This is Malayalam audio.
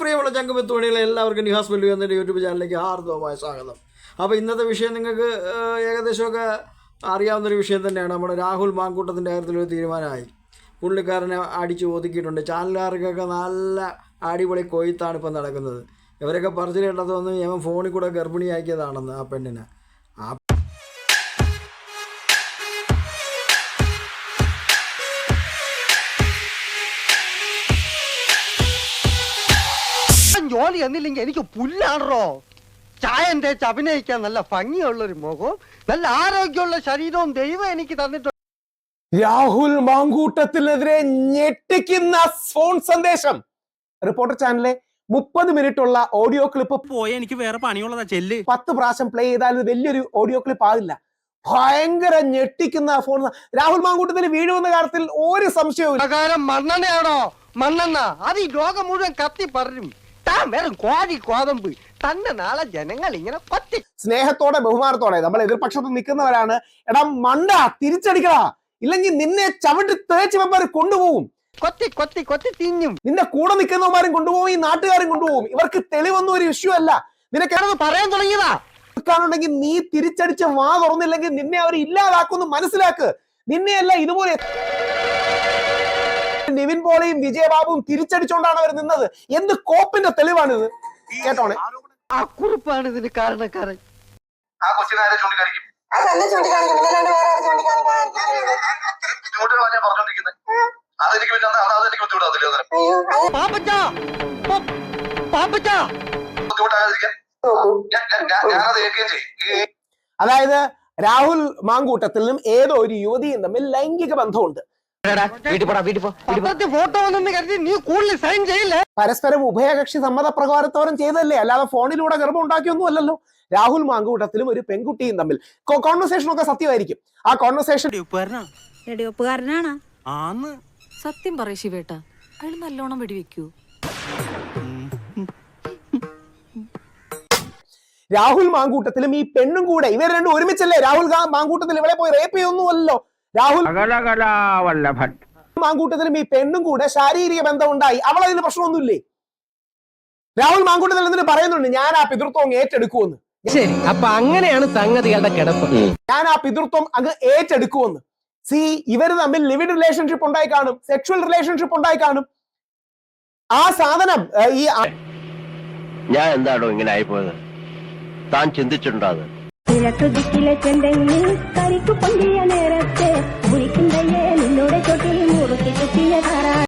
പ്രിയമുള്ള ചങ്കുമെത്തുമണികളെ എല്ലാവർക്കും നിഹാസ് വെല്ലു എന്ന യൂട്യൂബ് ചാനലിലേക്ക് ഹാർദവമായ സ്വാഗതം. അപ്പോൾ ഇന്നത്തെ വിഷയം നിങ്ങൾക്ക് ഏകദേശമൊക്കെ അറിയാവുന്നൊരു വിഷയം തന്നെയാണ്. നമ്മുടെ രാഹുൽ മാങ്കൂട്ടത്തിന്റെ കാര്യത്തിലൊരു തീരുമാനമായി. പുള്ളിക്കാരനെ അടിച്ചു ഒതുക്കിയിട്ടുണ്ട്. ചാനലുകാർക്കൊക്കെ നല്ല അടിപൊളി കൊയ്ത്താണ് ഇപ്പം നടക്കുന്നത്. ഇവരൊക്കെ കേട്ടത് വന്ന് ഞാൻ ഫോണിൽ കൂടെ ഗർഭിണിയാക്കിയതാണെന്ന് ആ പെണ്ണിനെ. ജോലി എന്നില്ലെങ്കിൽ എനിക്ക് പുല്ലാണോ ചായം തേച്ച് അഭിനയിക്കാൻ നല്ല ഭംഗിയുള്ള ഒരു മുഖവും നല്ല ആരോഗ്യമുള്ള ശരീരവും ദൈവം എനിക്ക് തന്നിട്ടുണ്ട്. രാഹുൽ മാങ്കൂട്ടത്തിനെതിരെ ഞെട്ടിക്കുന്ന ഫോൺ സന്ദേശം. റിപ്പോർട്ടർ ചാനലിലെ മുപ്പത് മിനിറ്റ് ഉള്ള ഓഡിയോ ക്ലിപ്പ് പോയ എനിക്ക് വേറെ പണിയുള്ളതാ ചെല്ല്. പത്ത് പ്രാവശ്യം പ്ലേ ചെയ്താൽ വലിയൊരു ഓഡിയോ ക്ലിപ്പ് ആവില്ല. ഭയങ്കര ഞെട്ടിക്കുന്ന ഫോൺ. രാഹുൽ മാങ്കൂട്ടത്തിന് വീഴുമെന്ന കാര്യത്തിൽ ഒരു സംശയവും മണ്ണെണ്ണയാണോ മണ്ണെണ്ണ. അത് ഈ ലോകം മുഴുവൻ കത്തി പറയും താൻ വെറും കോഴി കോതമ്പ്. തന്നെ നാളെ ജനങ്ങൾ ഇങ്ങനെ കൊത്തി സ്നേഹത്തോടെ ബഹുമാനത്തോടെ നമ്മൾ എതിർപക്ഷത്ത് നിൽക്കുന്നവരാണ്. എടാ മണ്ട തിരിച്ചടിക്കടാ. ഇല്ലെങ്കിൽ നിന്നെ ചവിട്ടി തേച്ച് വെപ്പാർ കൊണ്ടുപോകും. കൊത്തി കൊത്തി കൊത്തി തിന്നും. നിന്റെ കൂടെ നിൽക്കുന്നവന്മാരും കൊണ്ടുപോകും ഈ നാട്ടുകാരും കൊണ്ടുപോകും. ഇവർക്ക് തെളിവൊന്നും ഒരു ഇഷ്യൂ അല്ല. നിനക്ക് കിടന്ന് പറയാൻ തുടങ്ങിയതാ. ുണ്ടെങ്കിൽ നീ തിരിച്ചടിച്ച് വാ തുറന്നില്ലെങ്കിൽ നിന്നെ അവർ ഇല്ലാതാക്കുന്നു മനസ്സിലാക്ക്. നിന്നെയല്ല ഇതുപോലെ നിവിൻ പോളിയും വിജയബാബുവും തിരിച്ചടിച്ചുകൊണ്ടാണ് അവർ നിന്നത്. എന്ത് കോപ്പിന്റെ തെളിവാണിത്? കേട്ടോണേ? അക്കുറിപ്പാണ് കുറിപ്പാണ് ഇതിന് കാരണക്കാരൻ. ആ കൊച്ചിനെ ആരെ ചൂണ്ടിക്കാണിക്കും? അതല്ല ചൂണ്ടിക്കാണിക്കണം. അല്ലാണ്ട് വേറെ ആരും ചൂണ്ടിക്കാണിക്കാൻ അത്തരം ബുദ്ധിമുട്ടുകളാണ് ഞാൻ പറഞ്ഞോണ്ടിരിക്കുന്നത് അതെനിക്ക് പിന്നെ അതെനിക്ക് ബുദ്ധിമുട്ടാകാതിരിക്കാൻ. ഞാനത് ഏൽക്കുകയും ചെയ്യും. അതായത് രാഹുൽ മാങ്കൂട്ടത്തിലും ഏതോ ഒരു യുവതിയും തമ്മിൽ ലൈംഗിക ബന്ധമുണ്ട്. ഫോട്ടോ വന്നെന്ന് കരുതി നീ കൂടുതൽ സൈൻ ചെയ്യില്ലേ? പരസ്പരം ഉഭയകക്ഷി സമ്മതപ്രകാരത്തോരം ചെയ്തല്ലേ അല്ലാതെ ഫോണിലൂടെ ഗർഭം ഉണ്ടാക്കിയൊന്നും അല്ലല്ലോ രാഹുൽ മാങ്കൂട്ടത്തിലും ഒരു പെൺകുട്ടിയും തമ്മിൽ. കോൺവെർസേഷൻ ഒക്കെ സത്യമായിരിക്കും. ആ കോൺവെർസേഷൻ സത്യം പറയ ശിവേട്ട. അയാൾ നല്ലോണം വെടിവെക്കൂ. രാഹുൽ മാങ്കൂട്ടത്തിലും ഈ പെണ്ണും കൂടെ ഇവർ രണ്ടും ഒരുമിച്ചല്ലേ? രാഹുൽ ഗാ- മാങ്കൂട്ടത്തിൽ ഇവളെ പോയി റേപ്പ് ചെയ്യൊന്നുമല്ലോ രാഹുൽ മാങ്കൂട്ടത്തിലും ഈ പെണ്ണും കൂടെ ശാരീരിക ബന്ധം ഉണ്ടായി അവൾ അതിന് പ്രശ്നമൊന്നുമില്ലേ? രാഹുൽ മാങ്കൂട്ടത്തിൽ എന്തിനു പറയുന്നുണ്ട്? ഞാൻ ആ പിതൃത്വം ഏറ്റെടുക്കുമെന്ന് ശരി അപ്പൊ അങ്ങനെയാണ് സംഗതികളുടെ കിടപ്പ്. ഞാൻ ആ പിതൃത്വം അങ്ങ് ഏറ്റെടുക്കുമെന്ന് സി ഇവർ തമ്മിൽ ലിവിഡ് റിലേഷൻഷിപ്പ് ഉണ്ടായി കാണും. സെക്ഷുവൽ റിലേഷൻഷിപ്പ് ഉണ്ടായി കാണും. ആ സാധനം ഈ ഞാൻ എന്താണോ ഇങ്ങനെ ആയിപ്പോയത്? താൻ ചിന്തിച്ചിട്ടുണ്ടോ അത്?